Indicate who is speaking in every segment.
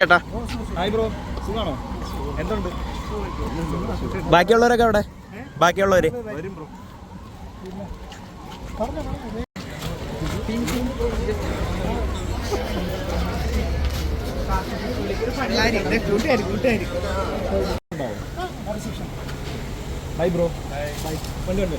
Speaker 1: ചേട്ടാ
Speaker 2: hi bro സുഖാണോ? എന്തുണ്ട്?
Speaker 1: ബാക്കിയുള്ളവരൊക്കെ അവിടെ ബാക്കിയുള്ളവര്?
Speaker 2: ഹായ് ബ്രോ ഹായ് ബ്രോ വണ്ടി ഉണ്ട്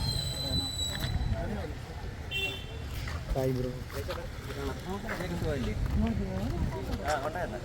Speaker 2: ഹായ് ബ്രോ ആ ഉണ്ടായിരുന്നു